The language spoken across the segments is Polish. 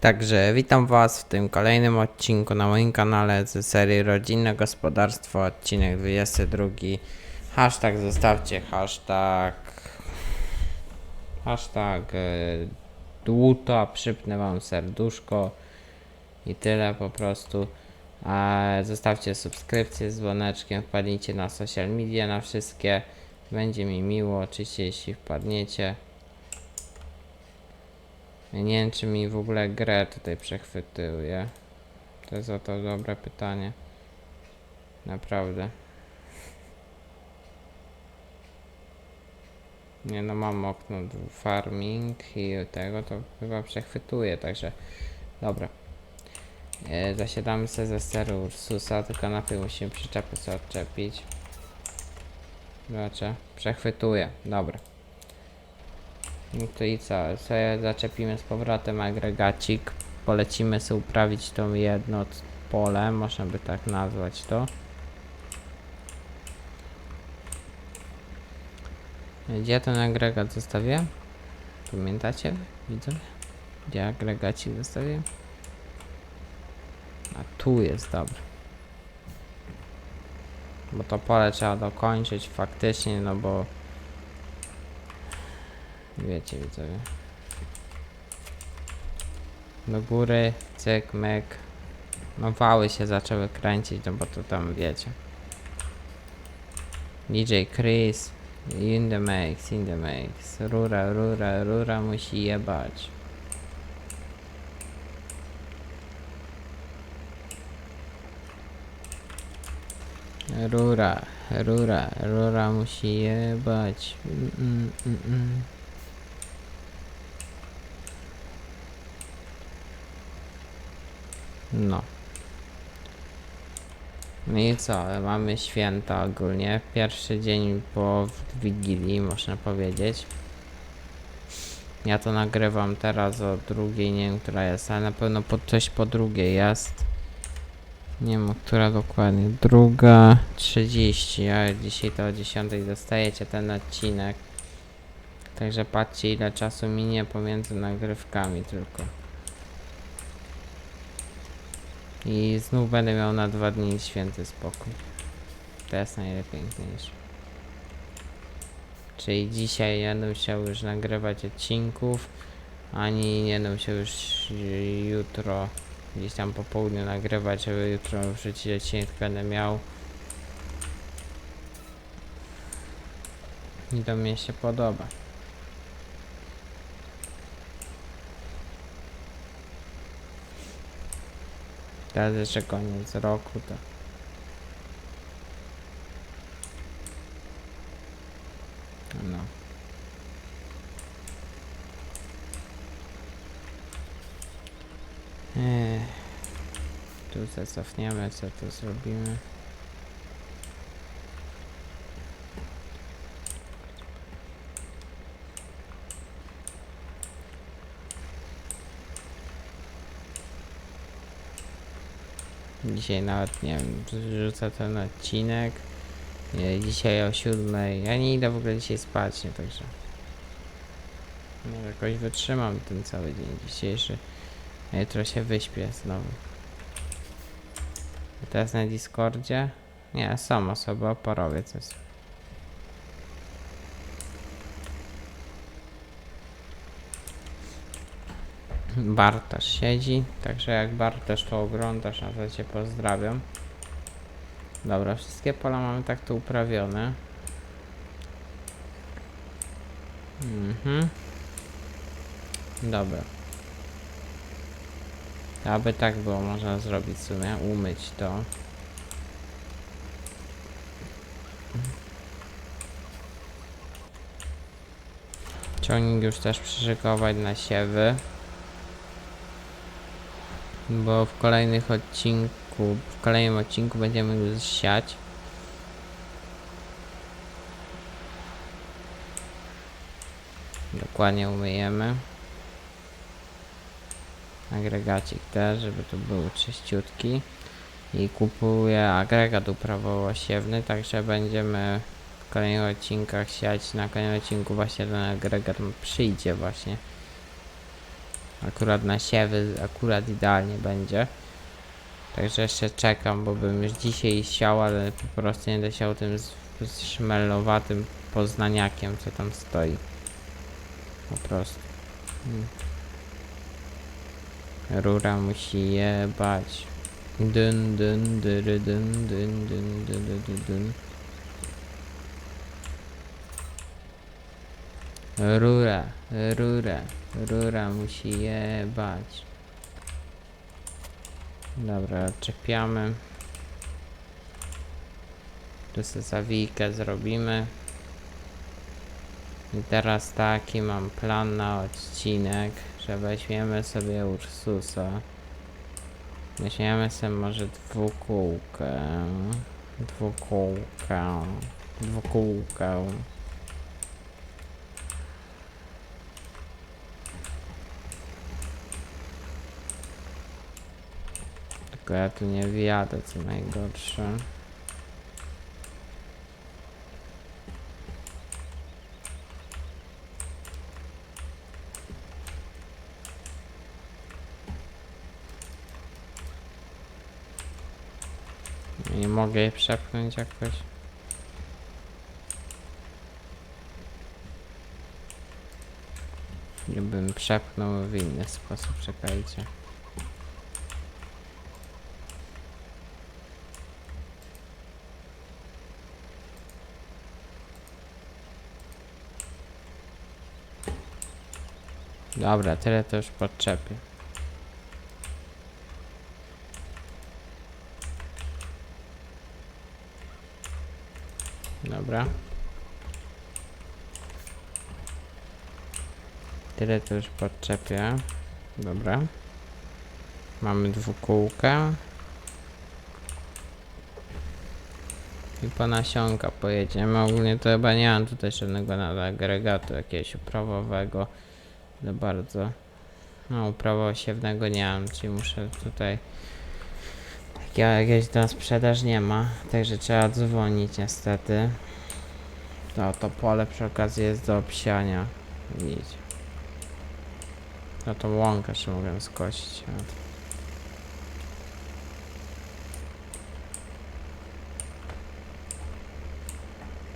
Także witam Was w tym kolejnym odcinku na moim kanale z serii Rodzinne Gospodarstwo, odcinek 22. Hashtag zostawcie hashtag hashtag y, dłuto, przypnę Wam serduszko i tyle po prostu. Zostawcie subskrypcję z dzwoneczkiem, wpadnijcie na social media, na wszystkie. Będzie mi miło, oczywiście jeśli wpadniecie. Nie wiem, czy mi w ogóle grę tutaj przechwytuje. To jest o to dobre pytanie. Naprawdę. Nie no, mam okno farming i tego to chyba przechwytuje, także dobra. E, zasiadamy sobie ze steru Ursusa, tylko najpierw musimy przyczepy sobie odczepić. Zobaczę, przechwytuje, dobra. No to i co? Sobie zaczepimy z powrotem agregacik. Polecimy sobie uprawić to jedno pole, można by tak nazwać to. Gdzie ten agregat zostawię? Pamiętacie? Widzę? Gdzie agregacik zostawię? A tu jest, dobra. Bo to pole trzeba dokończyć faktycznie, no bo Wiecie, widzowie. Do góry, cyk, myk. No wały się zaczęły kręcić, no bo to tam wiecie. DJ Chris, in the mix, in the mix. Rura, rura, rura musi jebać. Rura, rura, rura musi jebać. Mm, mm, mm, mm. No. No i co? Mamy święta ogólnie. Pierwszy dzień po Wigilii, można powiedzieć. Ja to nagrywam teraz o drugiej, nie wiem która jest, ale na pewno po, coś po drugiej jest. Nie wiem, która dokładnie. Druga 30, a dzisiaj to o 10 dostajecie ten odcinek. Także patrzcie ile czasu minie pomiędzy nagrywkami tylko. I znów będę miał na dwa dni święty spokój. To jest najpiękniejsze. Czyli dzisiaj nie będę musiał już nagrywać odcinków, ani nie będę musiał już jutro gdzieś tam po południu nagrywać, żeby jutro wrzucić odcinek będę miał. I to mnie się podoba. Teraz jeszcze koniec roku to. No. Ech. Tu se cofniemy, co tu zrobimy. Dzisiaj nawet nie wiem, rzucę ten odcinek. Dzisiaj o siódmej. Ja nie idę w ogóle dzisiaj spać, nie także. No, jakoś wytrzymam ten cały dzień dzisiejszy. A jutro się wyśpię znowu. A teraz na Discordzie? Nie, są osoby, oporowie coś. Bartosz siedzi, także jak Bartosz to oglądasz, no to cię pozdrawiam. Dobra, wszystkie pola mamy tak tu uprawione. Mhm. Dobra. Aby tak było można zrobić w sumie, umyć to. Ciągnik już też przyszykować na siewy. Bo w kolejnych odcinku, w kolejnym odcinku będziemy już siać. Dokładnie umyjemy. Agregacik też, żeby to był czyściutki. I kupuję agregat uprawowo-siewny, także będziemy w kolejnych odcinkach siać. Na kolejnym odcinku właśnie ten agregat przyjdzie właśnie. Akurat na siewy, akurat idealnie będzie. Także jeszcze czekam, bo bym już dzisiaj siał, ale po prostu nie dosiał tym z, z szmelowatym poznaniakiem, co tam stoi. Po prostu. Mm. Rura musi jebać. Dyn, dyn, dyry, dyn, dyn, dyn, dyn, dyn, dyn, Rura, rura, rura musi jebać. Dobra, czepiamy. Tu sobie zawijkę zrobimy. I teraz taki mam plan na odcinek, że weźmiemy sobie Ursusa. Weźmiemy sobie może dwukółkę. Dwukółkę. Dwukółkę. Tylko ja tu nie wjadę, co najgorsze. Nie mogę jej przepchnąć jakoś. Gdybym przepchnął w inny sposób, czekajcie. Dobra, tyle to już podczepię. Dobra. Tyle to już podczepię. Dobra. Mamy dwukółkę. I po nasionka pojedziemy. Ogólnie to chyba nie mam tutaj żadnego agregatu jakiegoś uprawowego. Za bardzo. No, uprawa siewnego nie mam, czyli muszę tutaj. Takiego jakiegoś na sprzedaż nie ma, także trzeba dzwonić niestety. To, to pole przy okazji jest do obsiania. Widzicie. No to łąkę jeszcze mogę skosić.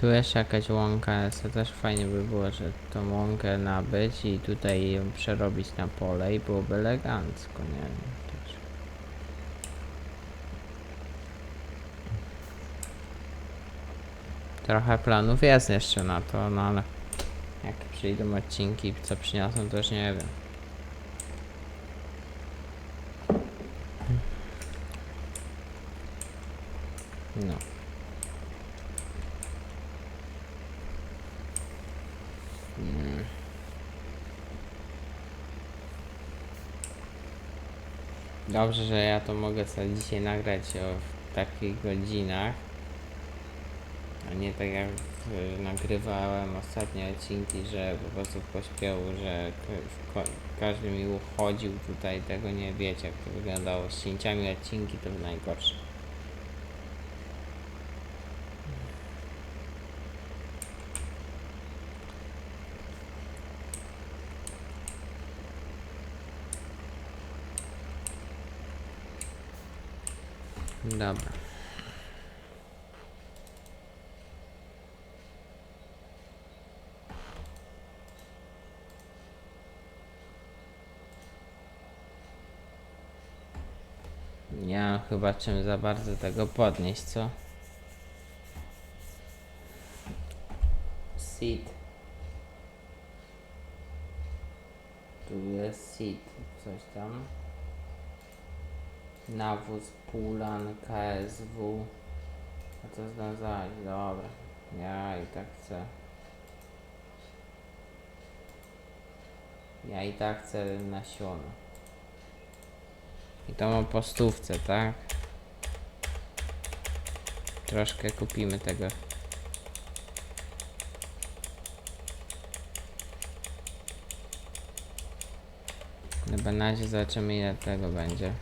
Tu jeszcze jakaś łąka to też fajnie by było, że tą łąkę nabyć i tutaj ją przerobić na pole i byłoby elegancko, nie wiem. Trochę planów jest jeszcze na to, no ale jak przyjdą odcinki, co przyniosą, to już nie wiem. No. Mm. Dobrze, że ja to mogę sobie dzisiaj nagrać w takich godzinach. A nie tak jak y, nagrywałem ostatnie odcinki, że po prostu pośpiechu, że każdy mi uchodził tutaj, tego nie wiecie jak to wyglądało. Z cięciami odcinki to najgorsze. Dobra. Chyba czym za bardzo tego podnieść, co? Seat. Tu jest seat, coś tam. Nawóz, Pulan, KSW. A co znalazłeś? Dobra. Ja i tak chcę. Ja i tak chcę nasiona. I to mam po stówce, tak? Troszkę kupimy tego. Na razie zobaczymy ile tego będzie.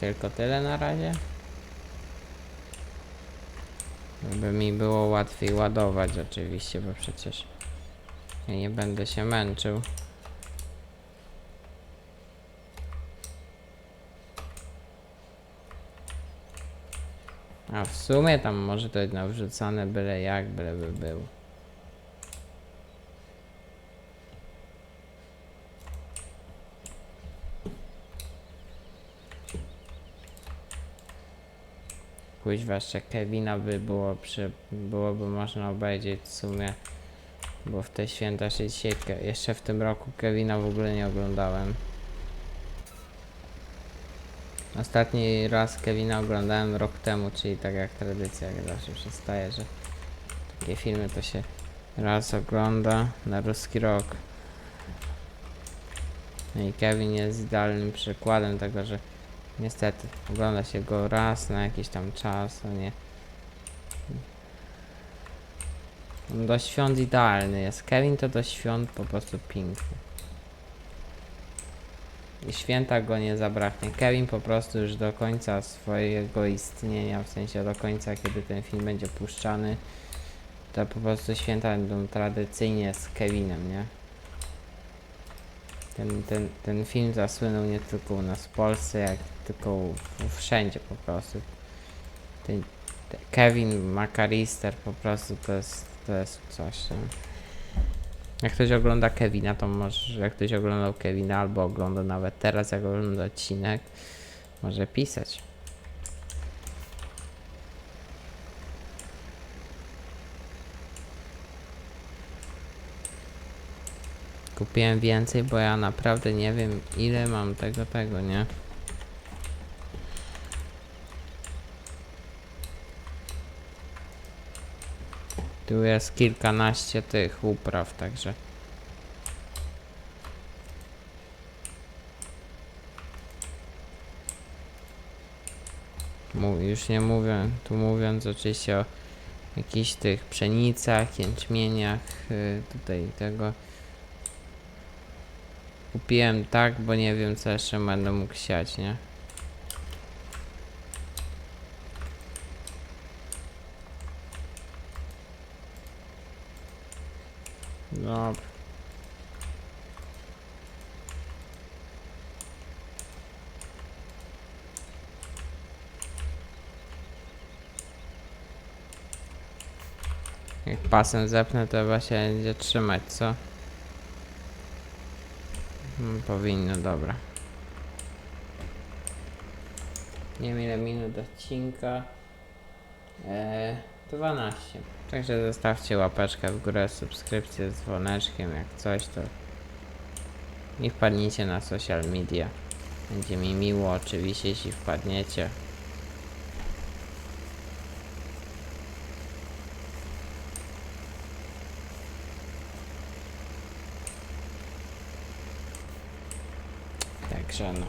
Tylko tyle na razie? Żeby mi było łatwiej ładować oczywiście, bo przecież Ja nie będę się męczył. A w sumie tam może to jedno wrzucane byle jak, byle by był. Kuźwa, jeszcze Kevina by było przy, byłoby można obejrzeć w sumie, bo w te święta się jeszcze w tym roku Kevina w ogóle nie oglądałem. Ostatni raz Kevina oglądałem rok temu, czyli tak jak tradycja jak zawsze przystaje, że takie filmy to się raz ogląda na ruski rok. No i Kevin jest idealnym przykładem tego, że niestety ogląda się go raz na jakiś tam czas, a nie. On do świąt idealny jest. Kevin to do świąt po prostu piękny. I święta go nie zabraknie. Kevin po prostu już do końca swojego istnienia, w sensie do końca, kiedy ten film będzie puszczany, to po prostu święta będą tradycyjnie z Kevinem, nie? Ten, ten, ten film zasłynął nie tylko u nas w Polsce, jak tylko wszędzie po prostu. Ten, ten Kevin McAllister po prostu to jest, to jest coś. Nie? Jak ktoś ogląda Kevina, to może, jak ktoś oglądał Kevina, albo ogląda nawet teraz, jak ogląda odcinek, może pisać. Kupiłem więcej, bo ja naprawdę nie wiem ile mam tego, tego, nie? Tu jest kilkanaście tych upraw, także. Już nie mówię, tu mówiąc oczywiście o jakichś tych pszenicach, jęczmieniach, y, tutaj tego. Kupiłem tak, bo nie wiem co jeszcze będę mógł siać, nie? Dobra. Jak pasem zepnę, to chyba się będzie trzymać, co? Hmm, powinno, dobra. Nie wiem ile minut odcinka. Eee, 12. Także zostawcie łapeczkę w górę, subskrypcję z dzwoneczkiem, jak coś to. I wpadnijcie na social media. Będzie mi miło oczywiście, jeśli wpadniecie. Także no.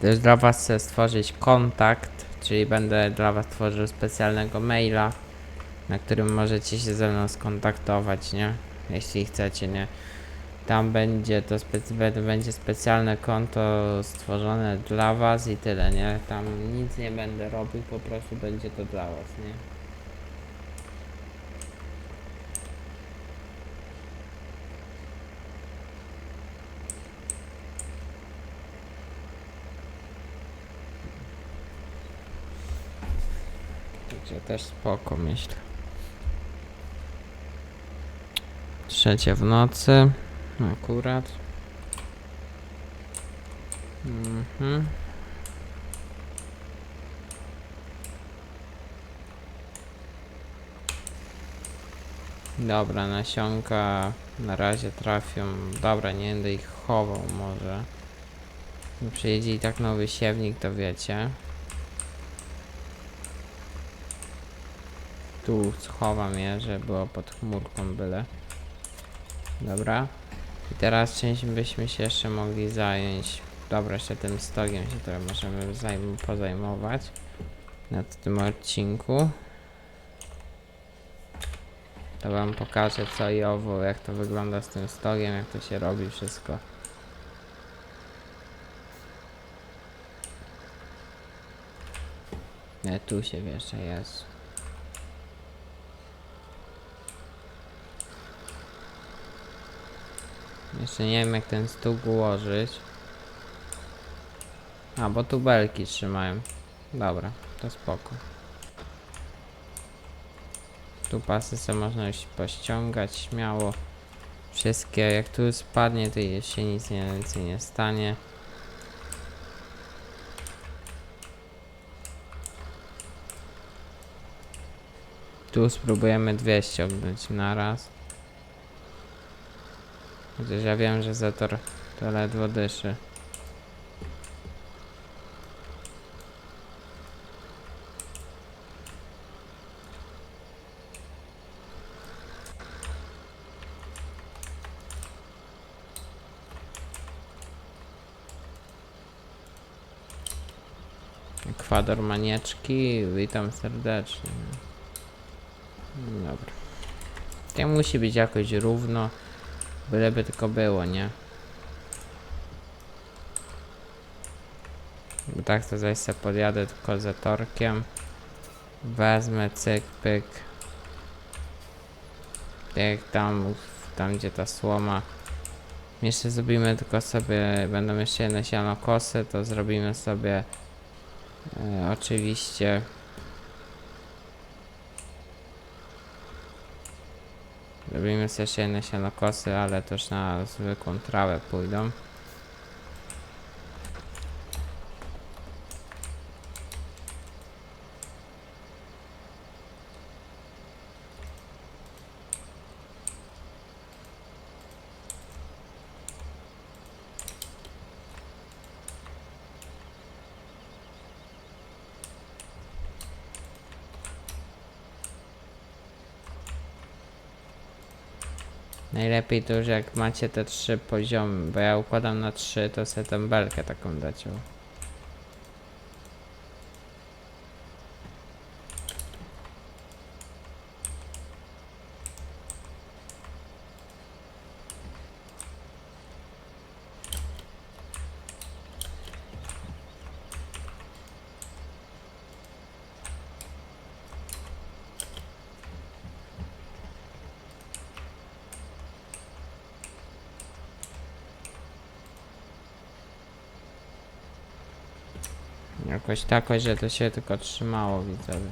Też dla Was chcę stworzyć kontakt, czyli będę dla Was tworzył specjalnego maila, na którym możecie się ze mną skontaktować, nie? Jeśli chcecie, nie? Tam będzie to będzie specjalne konto stworzone dla Was i tyle, nie? Tam nic nie będę robił, po prostu będzie to dla Was, nie? Także też spoko myślę. Trzecie w nocy. Akurat. Mhm. Dobra, nasionka na razie trafią. Dobra, nie będę ich chował może. Przyjedzie i tak nowy siewnik, to wiecie. Tu schowam je, żeby było pod chmurką byle. Dobra. I teraz czymś byśmy się jeszcze mogli zająć. Dobra, jeszcze tym stogiem się trochę możemy zajm pozajmować. Na tym odcinku. To wam pokażę co i owo, jak to wygląda z tym stogiem, jak to się robi wszystko. Nie, tu się wiesza, jest. Jeszcze nie wiem jak ten stół ułożyć. A, bo tu belki trzymają. Dobra, to spoko. Tu pasy sobie można już pościągać śmiało. Wszystkie, jak tu spadnie, to się nic nie, więcej nie stanie. Tu spróbujemy 200 objąć na raz. Chociaż ja wiem, że Zetor to ledwo dyszy. Ekwador Manieczki, witam serdecznie. Dobra. To musi być jakoś równo, byleby tylko było, nie? Tak to zaś se podjadę tylko za torkiem. Wezmę cyk, pyk. Jak tam, tam gdzie ta słoma. Jeszcze zrobimy tylko sobie, będą jeszcze jedne sianokosy, to zrobimy sobie e, oczywiście Robimy sobie jeszcze jedne sianokosy, ale też na zwykłą trawę pójdą. Najlepiej to już jak macie te trzy poziomy, bo ja układam na trzy, to sobie tę belkę taką dacie. Jakoś tak, że to się tylko trzymało, widzowie.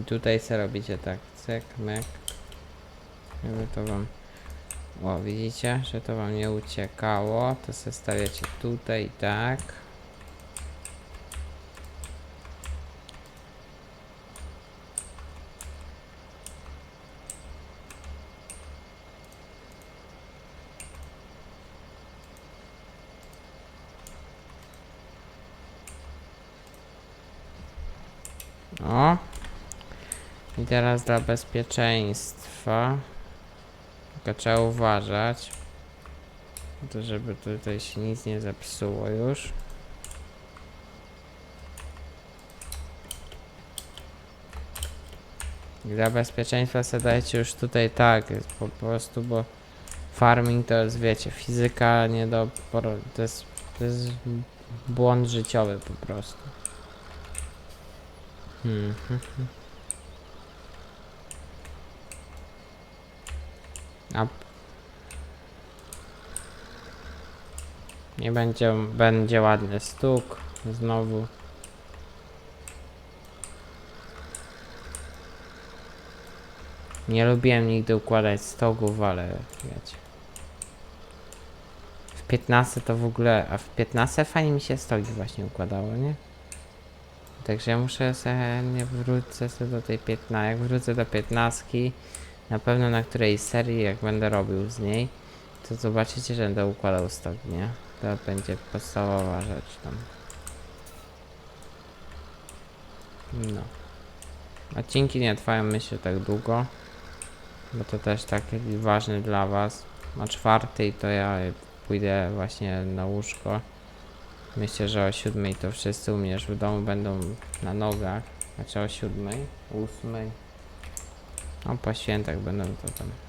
I tutaj se robicie tak, cyk, myk. Żeby to wam... O, widzicie, że to wam nie uciekało. To se stawiacie tutaj, tak. O. I teraz dla bezpieczeństwa. Tylko trzeba uważać. To żeby tutaj się nic nie zepsuło już. Dla bezpieczeństwa sobie dajcie już tutaj tak, po prostu, bo farming to jest, wiecie, fizyka nie do, to jest, to jest błąd życiowy po prostu. Hmm. hmm, hmm. A nie będzie, będzie ładny stuk znowu. Nie lubiłem nigdy układać stogów, ale wiecie. W 15 to w ogóle, a w 15 fajnie mi się stogi właśnie układało, nie? Także ja muszę sobie, nie wrócę sobie do tej 15, jak wrócę do 15, na pewno na której serii, jak będę robił z niej, to zobaczycie, że będę układał stok, nie? To będzie podstawowa rzecz tam. No. Odcinki nie trwają myślę tak długo, bo to też taki ważny dla was. Na czwartej to ja pójdę właśnie na łóżko. Myślę, że o siódmej to wszyscy u mnie już w domu będą na nogach. Znaczy o siódmej, ósmej. No po świętach będą to tam.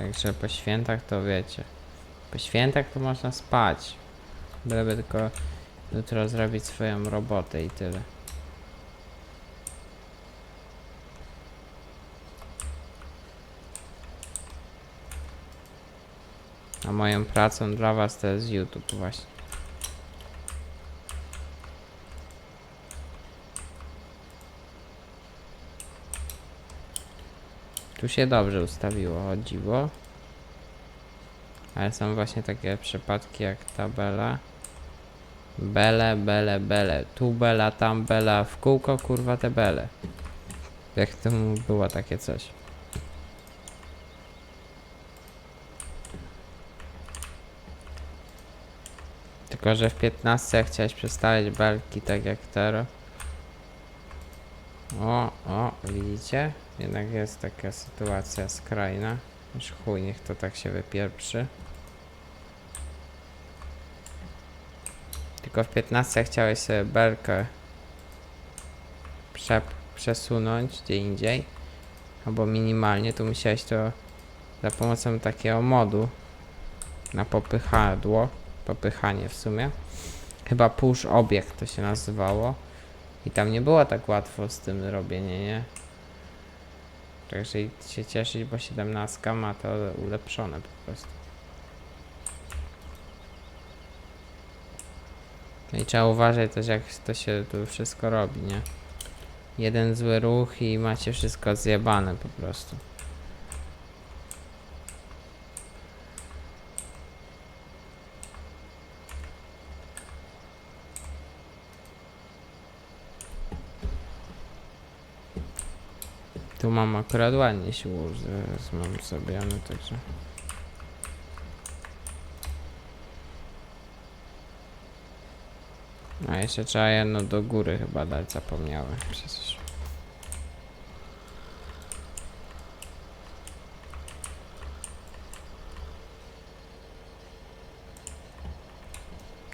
Także po świętach to wiecie. Po świętach to można spać. Byleby tylko jutro zrobić swoją robotę i tyle. A moją pracą dla was to jest YouTube właśnie. Tu się dobrze ustawiło, o dziwo. Ale są właśnie takie przypadki jak tabela. Bele, bele, bele. Tu bela, tam bela, w kółko kurwa te bele. Jak to było takie coś. Tylko, że w 15 chciałeś przestawiać belki tak jak teraz. O, o, widzicie? Jednak jest taka sytuacja skrajna. Już chuj, niech to tak się wypieprzy. Tylko w 15 chciałeś sobie belkę prze, przesunąć gdzie indziej. Albo minimalnie, tu musiałeś to za pomocą takiego modu na popychadło. Popychanie w sumie. Chyba push obiekt to się nazywało. I tam nie było tak łatwo z tym robienie, nie? Także się cieszyć, bo 17 ma to ulepszone po prostu. No i trzeba uważać też jak to się tu wszystko robi, nie? Jeden zły ruch i macie wszystko zjebane po prostu. Mam akurat ładnie się ułoży, zaraz mam zrobione, także... A jeszcze trzeba jedno do góry chyba dać, zapomniałem przecież.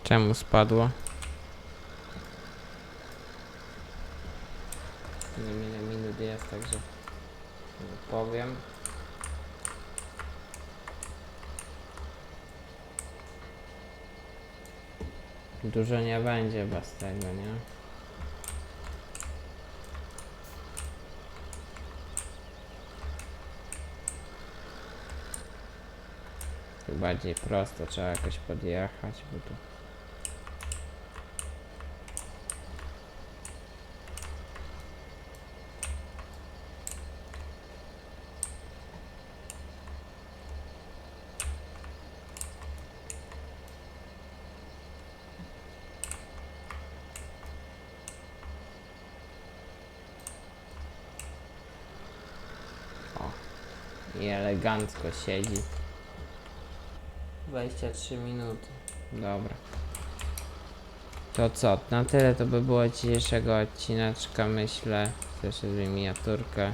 Czemu spadło? Nie minut jest, także nie powiem. Dużo nie będzie bez tego, nie? Tu bardziej prosto trzeba jakoś podjechać, bo tu... I elegancko siedzi. 23 minuty. Dobra. To co? Na tyle to by było dzisiejszego odcineczka, myślę. Też zrobię miniaturkę.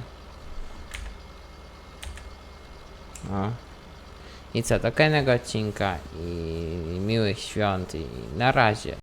O. I co, do kolejnego odcinka i miłych świąt i na razie.